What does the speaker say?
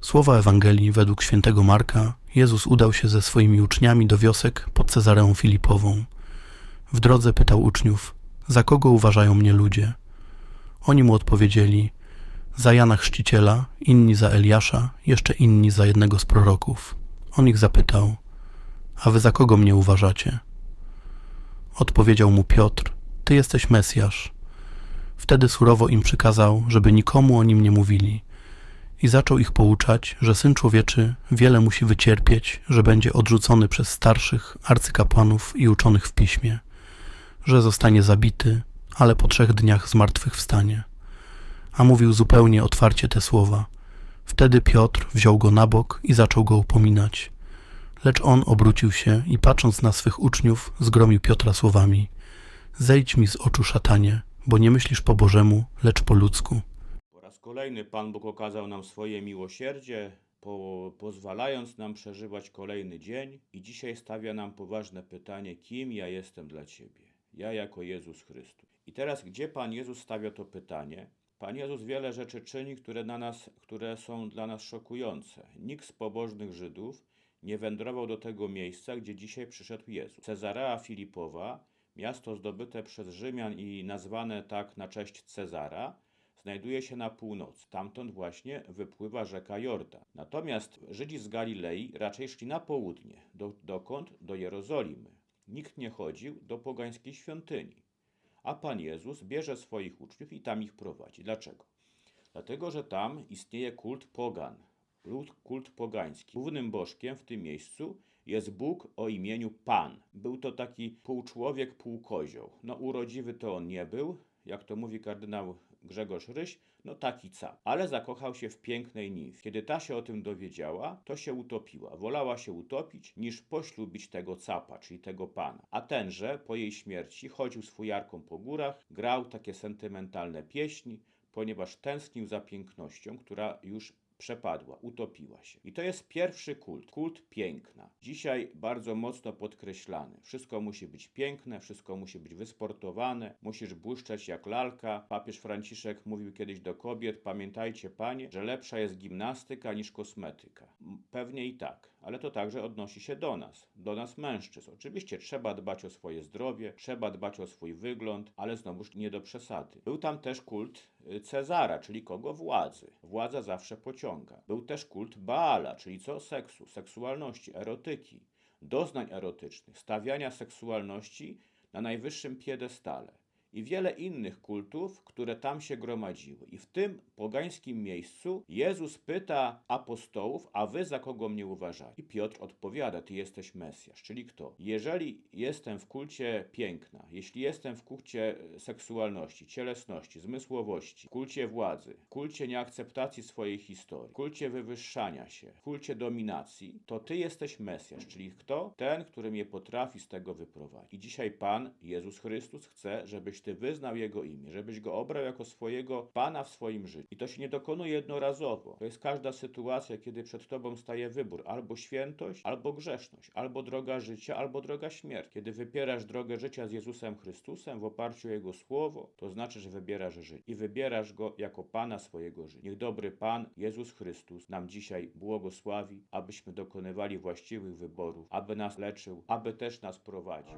Słowa Ewangelii według świętego Marka Jezus udał się ze swoimi uczniami do wiosek pod Cezareą Filipową. W drodze pytał uczniów, za kogo uważają mnie ludzie? Oni mu odpowiedzieli, za Jana Chrzciciela, inni za Eliasza, jeszcze inni za jednego z proroków. On ich zapytał, a wy za kogo mnie uważacie? Odpowiedział mu Piotr, ty jesteś Mesjasz. Wtedy surowo im przykazał, żeby nikomu o nim nie mówili i zaczął ich pouczać, że Syn Człowieczy wiele musi wycierpieć, że będzie odrzucony przez starszych, arcykapłanów i uczonych w piśmie, że zostanie zabity, ale po trzech dniach zmartwychwstanie. A mówił zupełnie otwarcie te słowa. Wtedy Piotr wziął go na bok i zaczął go upominać. Lecz on obrócił się i patrząc na swych uczniów, zgromił Piotra słowami: Zejdź mi z oczu, szatanie, bo nie myślisz po Bożemu, lecz po ludzku. Po raz kolejny Pan Bóg okazał nam swoje miłosierdzie, po, pozwalając nam przeżywać kolejny dzień i dzisiaj stawia nam poważne pytanie, kim ja jestem dla Ciebie? Ja jako Jezus Chrystus. I teraz, gdzie Pan Jezus stawia to pytanie? Pan Jezus wiele rzeczy czyni, które, na nas, które są dla nas szokujące. Nikt z pobożnych Żydów nie wędrował do tego miejsca, gdzie dzisiaj przyszedł Jezus. Cezarea Filipowa, miasto zdobyte przez Rzymian i nazwane tak na cześć Cezara, znajduje się na północ. Stamtąd właśnie wypływa rzeka Jordan. Natomiast Żydzi z Galilei raczej szli na południe. Do, dokąd? Do Jerozolimy. Nikt nie chodził do pogańskiej świątyni. A Pan Jezus bierze swoich uczniów i tam ich prowadzi. Dlaczego? Dlatego, że tam istnieje kult pogan, lud- kult pogański. Głównym bożkiem w tym miejscu jest Bóg o imieniu Pan. Był to taki półczłowiek, półkozioł. No urodziwy to on nie był, jak to mówi kardynał Grzegorz Ryś, no taki cap. Ale zakochał się w pięknej nimfie. Kiedy ta się o tym dowiedziała, to się utopiła. Wolała się utopić, niż poślubić tego capa, czyli tego pana. A tenże po jej śmierci chodził z fujarką po górach, grał takie sentymentalne pieśni, ponieważ tęsknił za pięknością, która już przepadła, utopiła się. I to jest pierwszy kult, kult piękna. Dzisiaj bardzo mocno podkreślany. Wszystko musi być piękne, wszystko musi być wysportowane, musisz błyszczeć jak lalka. Papież Franciszek mówił kiedyś do kobiet: Pamiętajcie, panie, że lepsza jest gimnastyka niż kosmetyka. Pewnie i tak, ale to także odnosi się do nas, do nas mężczyzn. Oczywiście trzeba dbać o swoje zdrowie, trzeba dbać o swój wygląd, ale znowuż nie do przesady. Był tam też kult Cezara, czyli kogo władzy. Władza zawsze pociąga. Był też kult Baala, czyli co? Seksu, seksualności, erotyki, doznań erotycznych, stawiania seksualności na najwyższym piedestale i wiele innych kultów, które tam się gromadziły. I w tym pogańskim miejscu Jezus pyta apostołów, a wy za kogo mnie uważacie? I Piotr odpowiada, ty jesteś Mesjasz, czyli kto? Jeżeli jestem w kulcie piękna, jeśli jestem w kulcie e, seksualności, cielesności, zmysłowości, kulcie władzy, kulcie nieakceptacji swojej historii, kulcie wywyższania się, kulcie dominacji, to ty jesteś Mesjasz, czyli kto? Ten, który mnie potrafi z tego wyprowadzić. I dzisiaj Pan Jezus Chrystus chce, żebyś ty wyznał Jego imię, żebyś Go obrał jako swojego Pana w swoim życiu. I to się nie dokonuje jednorazowo. To jest każda sytuacja, kiedy przed Tobą staje wybór. Albo świętość, albo grzeszność. Albo droga życia, albo droga śmierci. Kiedy wybierasz drogę życia z Jezusem Chrystusem w oparciu o Jego Słowo, to znaczy, że wybierasz życie. I wybierasz Go jako Pana swojego życia. Niech dobry Pan, Jezus Chrystus, nam dzisiaj błogosławi, abyśmy dokonywali właściwych wyborów, aby nas leczył, aby też nas prowadził.